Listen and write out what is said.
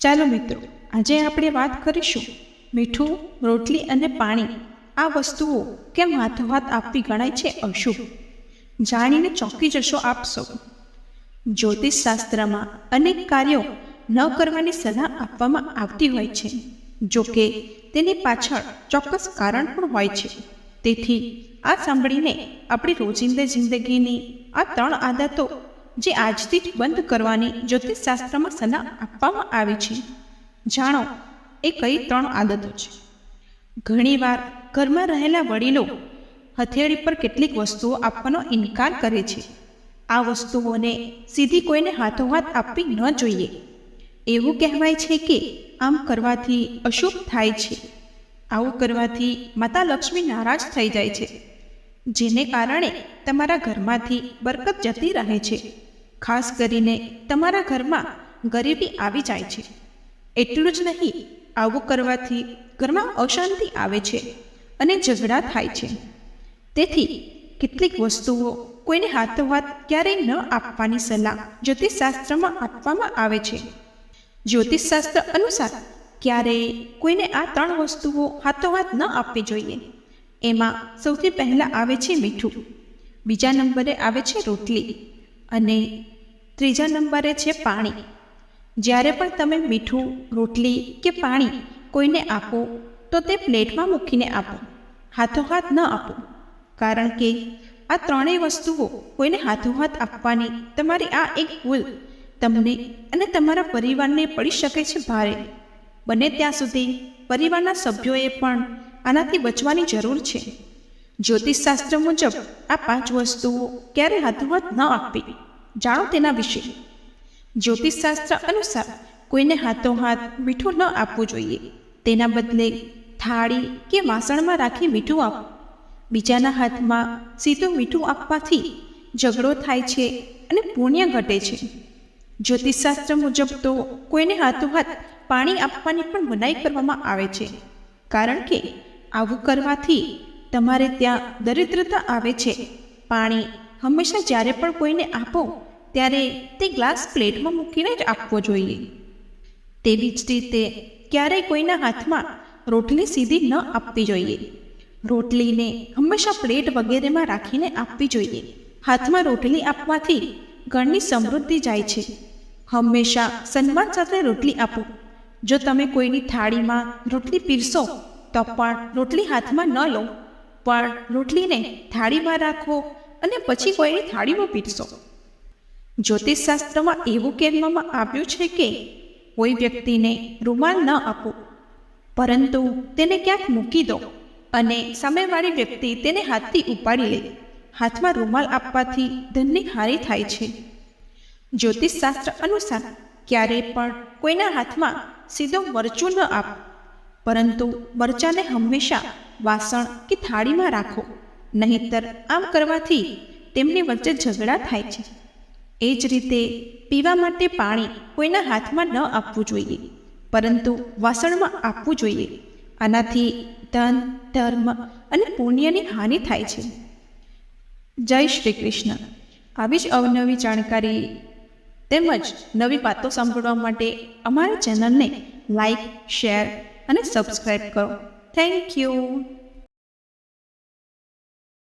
ચાલો મિત્રો, આજે આપણે વાત કરીશું મીઠું, રોટલી અને પાણી. આ વસ્તુઓ કેમ હાથોહાથ આપવી ગણાય છે અશુભ? જાણીને ચોંકી જશો આપ સૌ. જ્યોતિષશાસ્ત્રમાં અનેક કાર્યો ન કરવાની સલાહ આપવામાં આવતી હોય છે, જો કે તેની પાછળ ચોક્કસ કારણ પણ હોય છે. તેથી આ સાંભળીને આપણી રોજિંદા જિંદગીની આ ત્રણ આદતો જે આજથી જ બંધ કરવાની જ્યોતિષશાસ્ત્રમાં સલાહ આપવામાં આવી છે. જાણો, એ કઈ ત્રણ આદતો છે. ઘણીવાર ઘરમાં રહેલા વડીલો હથેળી પર કેટલીક વસ્તુઓ આપવાનો ઇનકાર કરે છે. આ વસ્તુઓને સીધી કોઈને હાથોહાથ આપવી ન જોઈએ. એવું કહેવાય છે કે આમ કરવાથી અશુભ થાય છે. આવું કરવાથી માતા લક્ષ્મી નારાજ થઈ જાય છે, જેને કારણે તમારા ઘરમાંથી બરકત જતી રહે છે. ખાસ કરીને તમારા ઘરમાં ગરીબી આવી જાય છે. એટલું જ નહીં, આવું કરવાથી ઘરમાં અશાંતિ આવે છે અને ઝઘડા થાય છે. તેથી કેટલીક વસ્તુઓ કોઈને હાથોહાથ ક્યારેય ન આપવાની સલાહ જ્યોતિષશાસ્ત્રમાં આપવામાં આવે છે. જ્યોતિષશાસ્ત્ર અનુસાર ક્યારેય કોઈને આ ત્રણ વસ્તુઓ હાથોહાથ ન આપવી જોઈએ. એમાં સૌથી પહેલાં આવે છે મીઠું, બીજા નંબરે આવે છે રોટલી અને ત્રીજા નંબરે છે પાણી. જ્યારે પણ તમે મીઠું, રોટલી કે પાણી કોઈને આપો, તો તે પ્લેટમાં મૂકીને આપો. હાથોહાથ ન આપો. કારણ કે આ ત્રણેય વસ્તુઓ કોઈને હાથોહાથ આપવાની તમારી આ એક ભૂલ તમને અને તમારા પરિવારને પડી શકે છે ભારે. બને ત્યાં સુધી પરિવારના સભ્યોએ પણ આનાથી બચવાની જરૂર છે. જ્યોતિષશાસ્ત્ર મુજબ આ પાંચ વસ્તુઓ ક્યારે હાથોહાથ ન આપવી. જાણો તેના વિશે. જ્યોતિષશાસ્ત્ર અનુસાર કોઈને હાથોહાથ મીઠું ન આપવું જોઈએ. તેના બદલે થાળી કે વાસણમાં રાખી મીઠું આપો. બીજાના હાથમાં સીધું મીઠું આપવાથી ઝઘડો થાય છે અને પુણ્ય ઘટે છે. જ્યોતિષશાસ્ત્ર મુજબ તો કોઈને હાથોહાથ પાણી આપવાની પણ મનાઈ કરવામાં આવે છે. કારણ કે આવું કરવાથી તમારે ત્યાં દરિદ્રતા આવે છે. પાણી હંમેશા જ્યારે પણ કોઈને આપો, ત્યારે તે ગ્લાસ પ્લેટમાં મૂકીને જ આપવો જોઈએ. તેવી જ રીતે, ક્યારેય કોઈના હાથમાં રોટલી સીધી ન આપવી જોઈએ. રોટલીને હંમેશા પ્લેટ વગેરેમાં રાખીને આપવી જોઈએ. હાથમાં રોટલી આપવાથી ઘરની સમૃદ્ધિ જાય છે. હંમેશા સન્માન સાથે રોટલી આપો. જો તમે કોઈની થાળીમાં રોટલી પીરસો, તો પણ રોટલી હાથમાં ન લો. પણ રોટલીને થાળીમાં રાખો અને પછી કોઈની થાળીમાં પીરસો. જ્યોતિષશાસ્ત્રમાં એવું કહેવામાં આવ્યું છે કે કોઈ વ્યક્તિને રૂમાલ ન આપો પરંતુ તેને ક્યાંક મૂકી દો અને સામેવાળી વ્યક્તિ તેને હાથથી ઉપાડી લે. હાથમાં રૂમાલ આપવાથી ધનની હારી થાય છે. જ્યોતિષશાસ્ત્ર અનુસાર ક્યારેય પણ કોઈના હાથમાં સીધો મરચું ન આપો પરંતુ મરચાને હંમેશા વાસણ કે થાળીમાં રાખો. નહીંતર આમ કરવાથી તેમની વચ્ચે ઝઘડા થાય છે. એ જ રીતે પીવા માટે પાણી કોઈના હાથમાં ન આપવું જોઈએ, પરંતુ વાસણમાં આપવું જોઈએ. આનાથી ધન, ધર્મ અને પુણ્યની હાનિ થાય છે. જય શ્રી કૃષ્ણ. આવી જ અવનવી જાણકારી તેમજ નવી વાતો સાંભળવા માટે અમારા ચેનલને લાઈક, શેર અને સબસ્ક્રાઈબ કરો. Thank you.